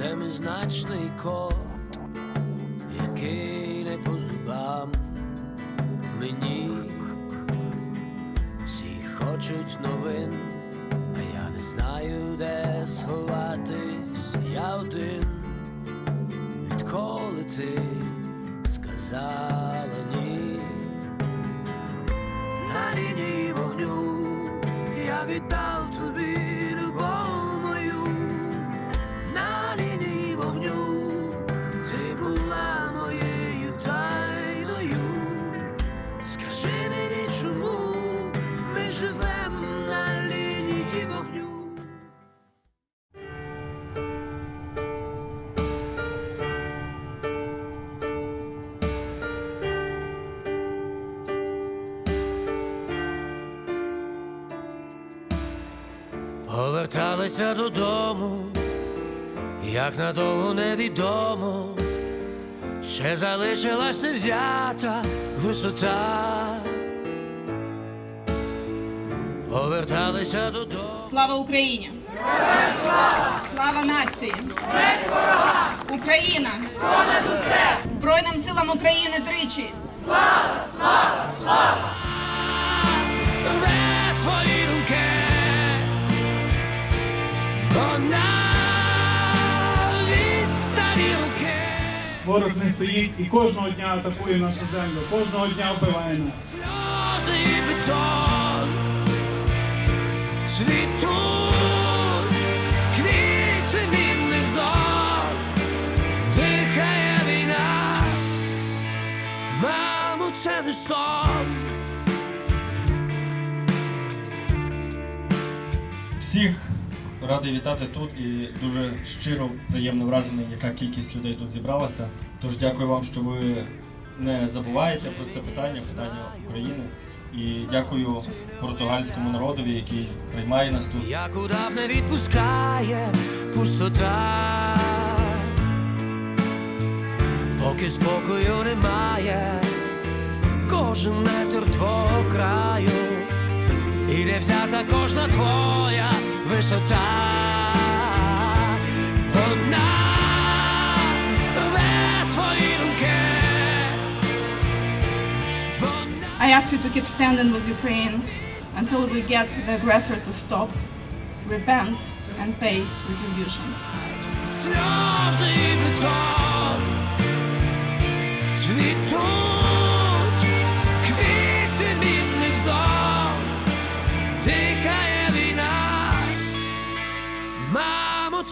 семизначний код, який не по зубам мені. Всі хочуть новин, а я не знаю, де сховатись. Я один, відколи ти сказала Поверталися додому, як надовго невідомо, ще залишилась невзята висота. Поверталися додому. Слава Україні! Слава нації! Україна! Збройним силам України тричі! Рве Ворог не стоїть і кожного дня атакує нашу землю, кожного дня вбиває нас. Сльози і бетон цвітуть, квіти мінних зон, дихає війна, мамо, це не сон. Всіх радий вітати тут і дуже щиро приємно вражений, яка кількість людей тут зібралася. Тож дякую вам, що ви не забуваєте про це питання, питання України. І дякую португальському народові, який приймає нас тут. Як удав не відпускає пустота, поки спокою немає, кожен метр твого краю, і не взята кожна твоя висота. Вона рве твої руки. Вона I ask you to keep standing with Ukraine until we get the aggressor to stop, repent and pay retributions. сльози і бетон цвітуть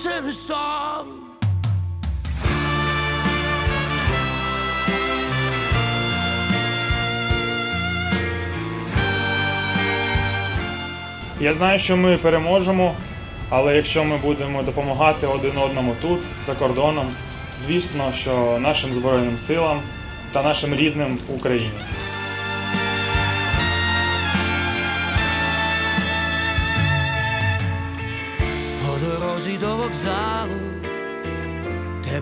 Мамо, це не. Я знаю, що ми переможемо, але якщо ми будемо допомагати один одному тут, за кордоном, звісно, що нашим Збройним силам та нашим рідним Україні.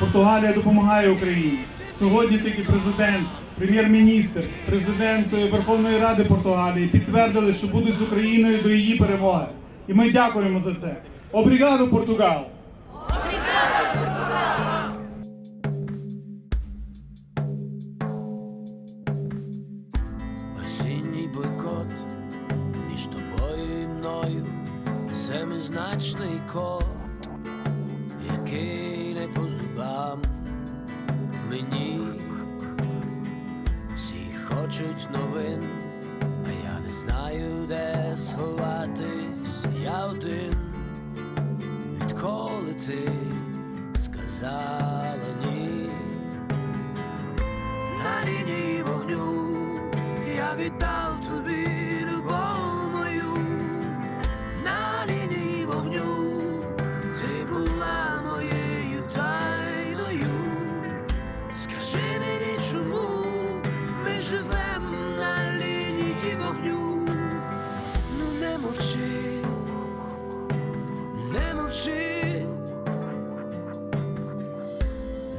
Португалія допомагає Україні. Сьогодні тільки президент, прем'єр-міністр, президент е, Верховної Ради Португалії підтвердили, що будуть з Україною до її перемоги. І ми дякуємо за це. Обрігадо, Португал! Семизначний Який не по зубам мені Всі хочуть новин, а я не знаю, де сховатись. Я один, відколи ти сказала ні. на лінії мовчи, не мовчи.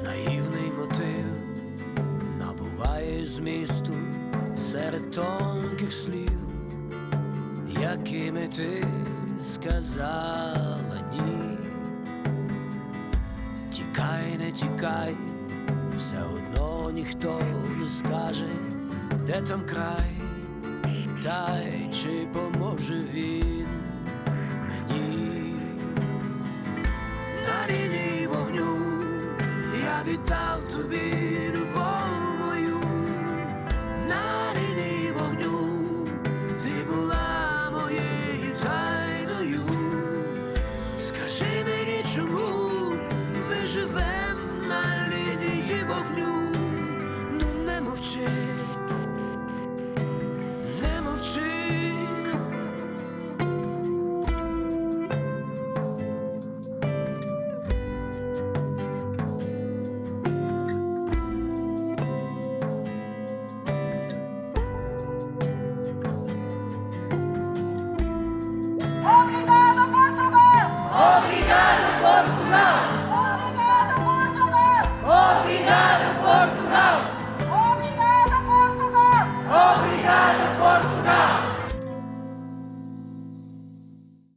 Наївний мотив набуває змісту серед тонких слів, якими ти сказала ні. Тікай, не тікай, все одно ніхто не скаже, де там край, та чи поможе він мені? На лінії вогню я віддав